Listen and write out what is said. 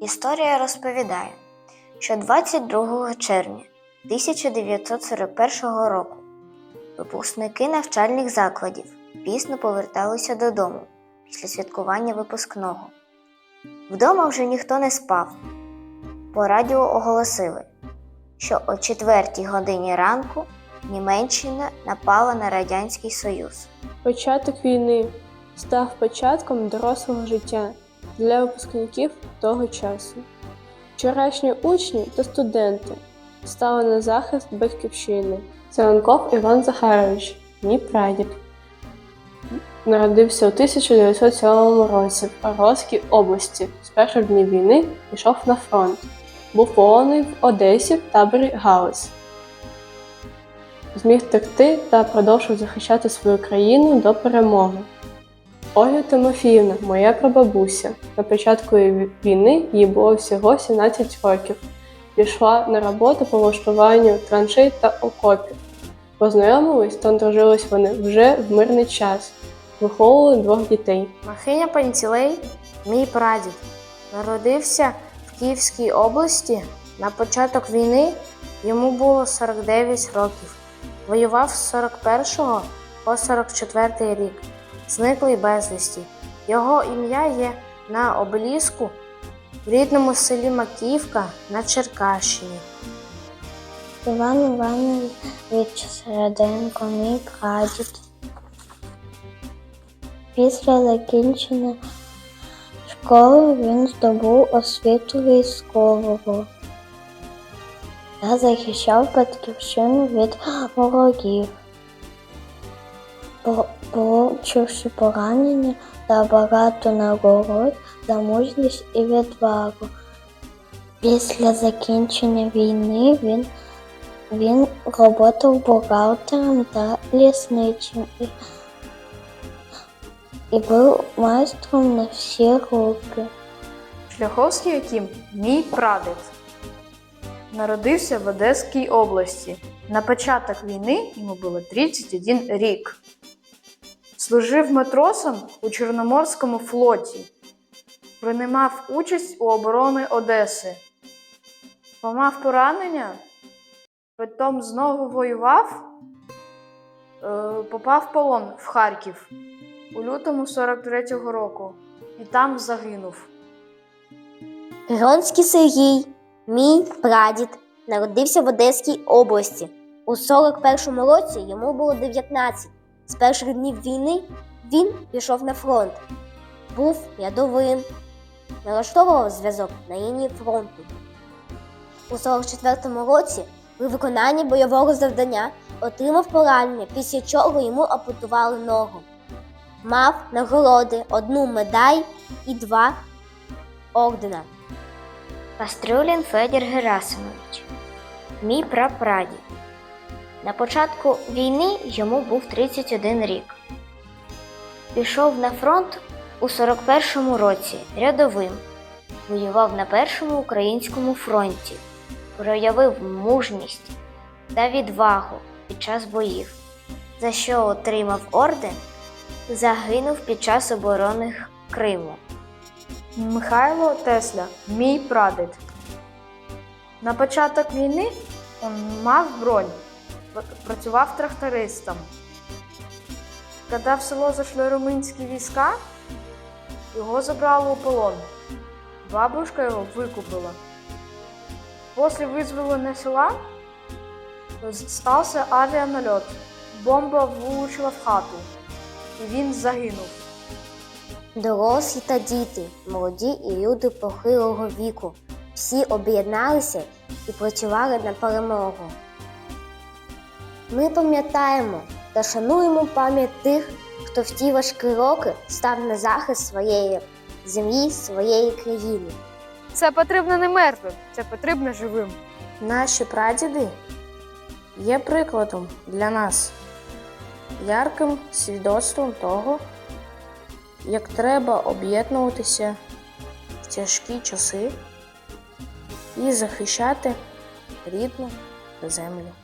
Історія розповідає, що 22 червня 1941 року випускники навчальних закладів пізно поверталися додому після святкування випускного. Вдома вже ніхто не спав. По радіо оголосили, що о 4 годині ранку Німеччина напала на Радянський Союз. Початок війни став початком дорослого життя для випускників того часу. Вчорашні учні та студенти стали на захист батьківщини. Зеленков Іван Захарович, мій прадід. Народився у 1907 році в Орловській області. З перших днів війни пішов на фронт. Був полонений в Одесі в таборі Галич. Зміг втекти та продовжив захищати свою країну до перемоги. Ольга Тимофіївна, моя прабабуся. На початку війни їй було всього 17 років. Пішла на роботу по влаштуванню траншей та окопів. Познайомились та одружились вони вже в мирний час. Виховували двох дітей. Махиня Панцілей, мій прадід, народився в Київській області. На початок війни йому було 49 років. Воював з 41 по 44 рік. Зниклий безвісті. Його ім'я є на обеліску в рідному селі Макіївка на Черкащині. Іван Іванович Середенко, мій прадід. Після закінчення школи він здобув освіту військового та захищав батьківщину від ворогів, получивши поранення та багато нагород за мужність і відвагу. Після закінчення війни він він працював бухгалтером та лісничим і, і був майстром на всі руки. Шляховський Яким мій прадід. Народився в Одеській області. На початок війни йому було 31 рік. Служив матросом у Чорноморському флоті. Приймав участь у оборони Одеси. Помав поранення, потім знову воював, е, попав в полон в Харків у лютому 43-го року і там загинув. Гронський Сергій, мій прадід, народився в Одеській області. У 41-му році йому було 19. З перших днів війни він пішов на фронт. Був рядовим, налаштовував зв'язок на лінії фронту. У 44-му році при виконанні бойового завдання отримав поранення, після чого йому ампутували ногу. Мав нагороди, одну медаль і два ордена. Пастрюлін Федір Герасимович, мій прапрадід. На початку війни йому був 31 рік. Пішов на фронт у 41-му році рядовим. Воював на першому українському фронті, проявив мужність та відвагу під час боїв, за що отримав орден, загинув під час оборони Криму. Михайло Тесля, мій прадід. На початок війни він мав бронь, працював трактористом. Коли в село зайшли румунські війська, його забрали у полон. Бабушка його викупила. Після визволення села стався авіанальот. Бомба влучила в хату, і він загинув. Дорослі та діти, молоді і люди похилого віку. Всі об'єдналися і працювали на перемогу. Ми пам'ятаємо та шануємо пам'ять тих, хто в ті важкі роки став на захист своєї землі, своєї країни. Це потрібно не мертвим, це потрібно живим. Наші прадіди є прикладом для нас, ярким свідоцтвом того, як треба об'єднуватися в тяжкі часи і захищати рідну землю.